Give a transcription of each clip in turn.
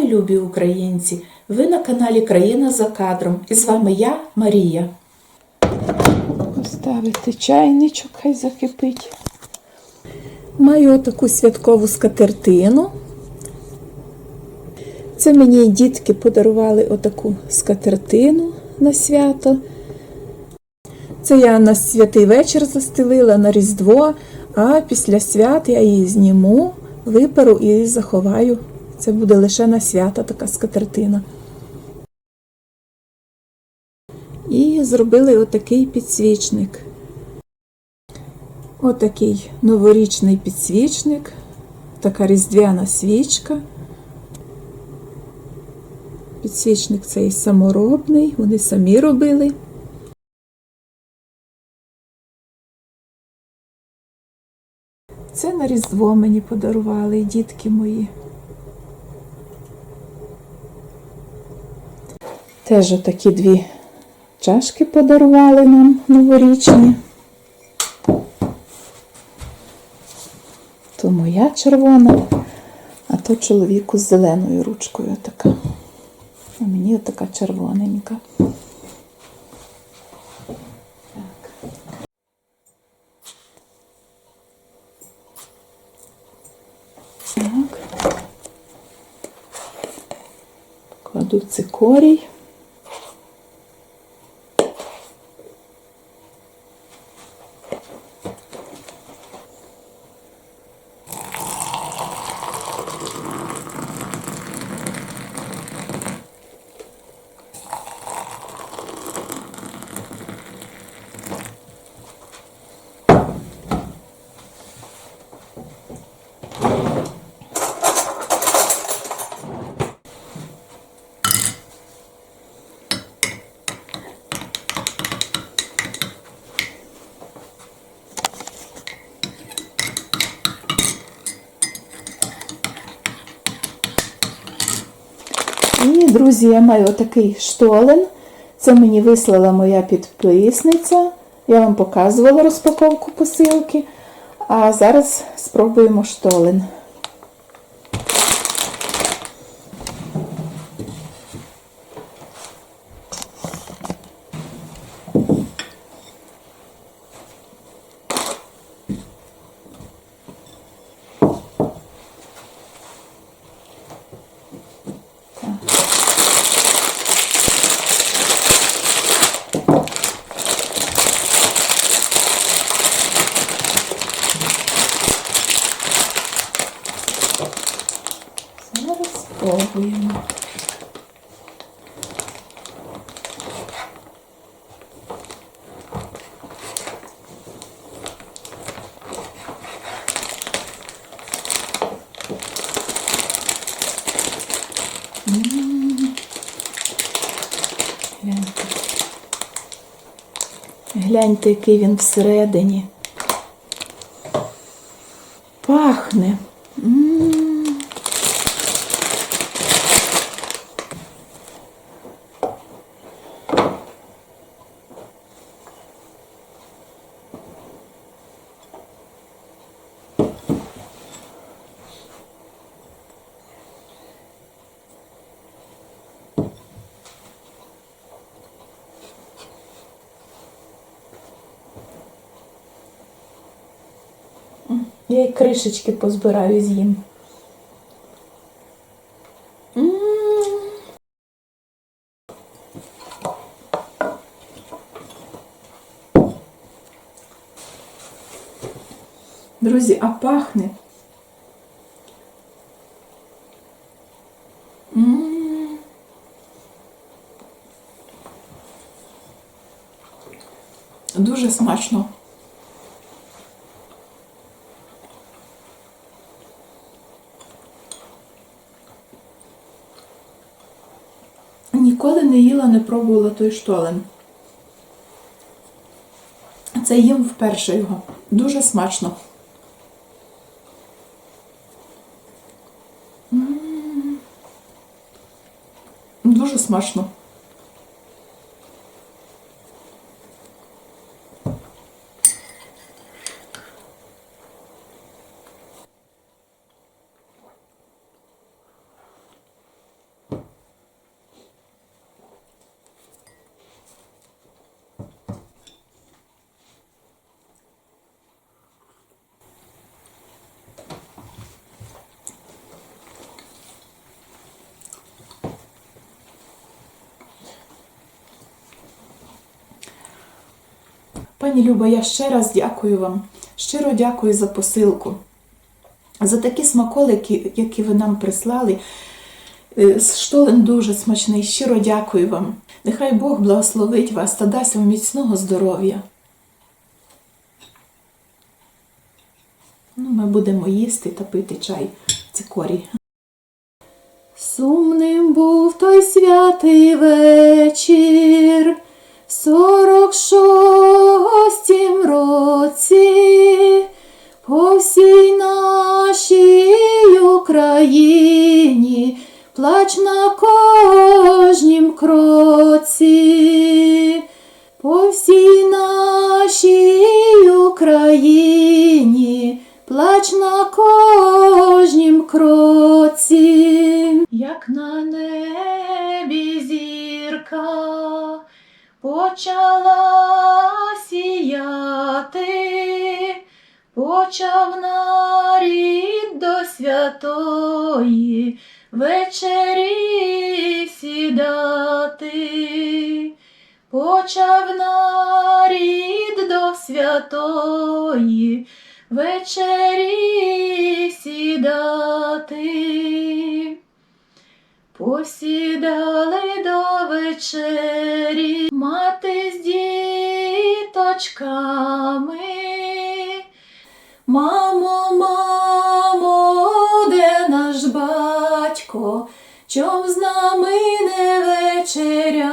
Вітаю, любі українці! Ви на каналі Країна за кадром. І з вами я, Марія. Поставити чайничок, хай закипить. Маю таку святкову скатертину. Це мені дітки подарували отаку скатертину на свято. Це я на святий вечір застелила на Різдво, а після свят я її зніму, виперу і заховаю. Це буде лише на свята така скатертина. І зробили отакий підсвічник. Отакий новорічний підсвічник, така різдвяна свічка. Підсвічник цей саморобний, вони самі робили. Це на Різдво мені подарували дітки мої. Теж отакі дві чашки подарували нам новорічні. То моя червона, а то чоловіку з зеленою ручкою така. А мені така червоненька. Так. Кладу цикорій. І, друзі, я маю отакий штолен. Це мені вислала моя підписниця. Я вам показувала розпаковку посилки. А зараз спробуємо штолен. Зараз спробуємо. Гляньте. Гляньте, який він всередині. Пахне. М. Я й кришечки позбираю з'їм. Друзі, а пахне. Дуже смачно. Не пробувала той штолен. Це їм вперше його. Дуже смачно. Дуже смачно. Пані Люба, я ще раз дякую вам. Щиро дякую за посилку, за такі смаколики, які ви нам прислали. Е, Штолен дуже смачний. Щиро дякую вам. Нехай Бог благословить вас та дасть вам міцного здоров'я. Ну, ми будемо їсти та пити чай цикорій. Сумним був той святий вечір, сорок шостім році, по всій нашій Україні, плач на кожнім кроці, по всій нашій Україні, плач на кожнім кроці. Як на небі почала сіяти, почав нарід до святої вечері сідати, почав нарід до святої вечері сідати. Посідали до вечері мати з діточками. Мамо, мамо, де наш батько, чом з нами не вечеряють?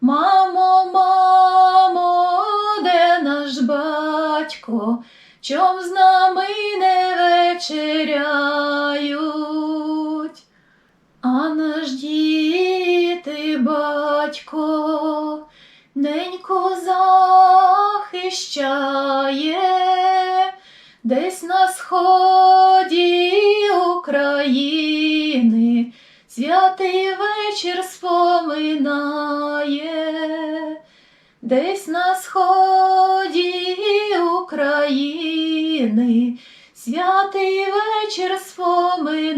Мамо, мамо, де наш батько, чом з нами не вечеряють? Захищає, десь на сході України святий вечір споминає, десь на сході України святий вечір споминає.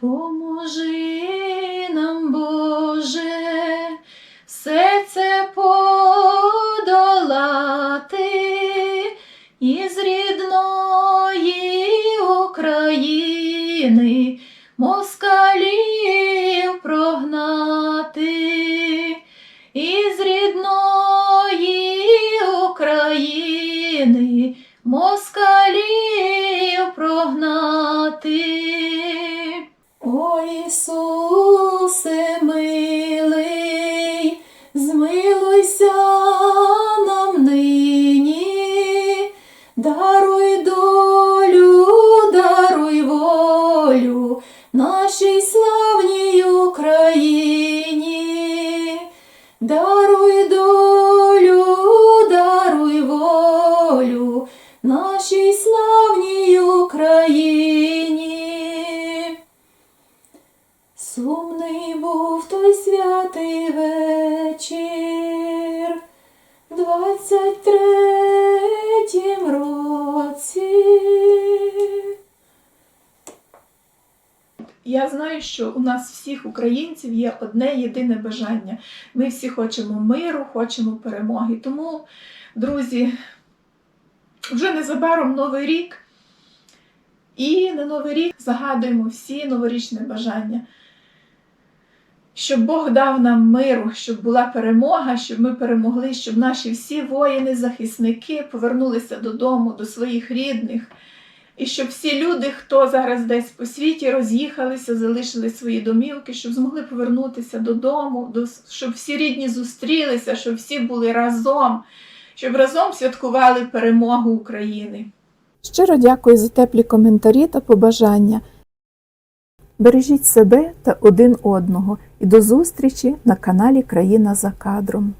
Поможи нам, Боже, все це подолати України москалів Я знаю, що у нас всіх українців є одне єдине бажання. Ми всі хочемо миру, хочемо перемоги. Тому, друзі, вже незабаром Новий рік. І на Новий рік загадуємо всі новорічне бажання. Щоб Бог дав нам миру, щоб була перемога, щоб ми перемогли, щоб наші всі воїни, захисники повернулися додому, до своїх рідних. І щоб всі люди, хто зараз десь по світі роз'їхалися, залишили свої домівки, щоб змогли повернутися додому, до- щоб всі рідні зустрілися, щоб всі були разом, щоб разом святкували перемогу України. Щиро дякую за теплі коментарі та побажання. Бережіть себе та один одного і до зустрічі на каналі Країна за кадром.